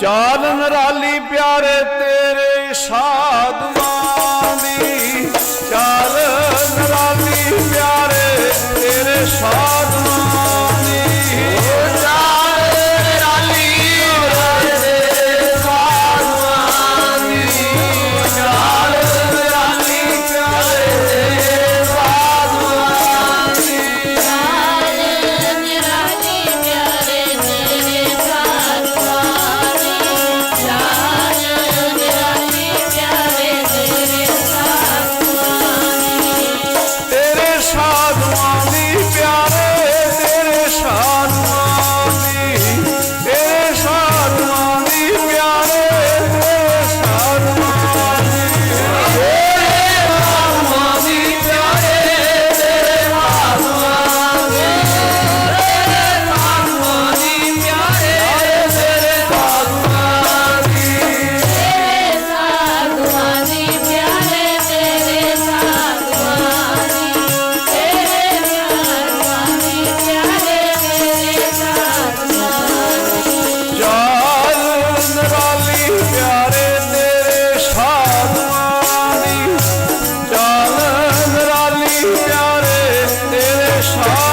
ਚਾਲ ਨਰਾਲੀ ਪਿਆਰੇ ਤੇਰੇ ਸਾਧੂਆਂ ਸਾਧੂਆਂ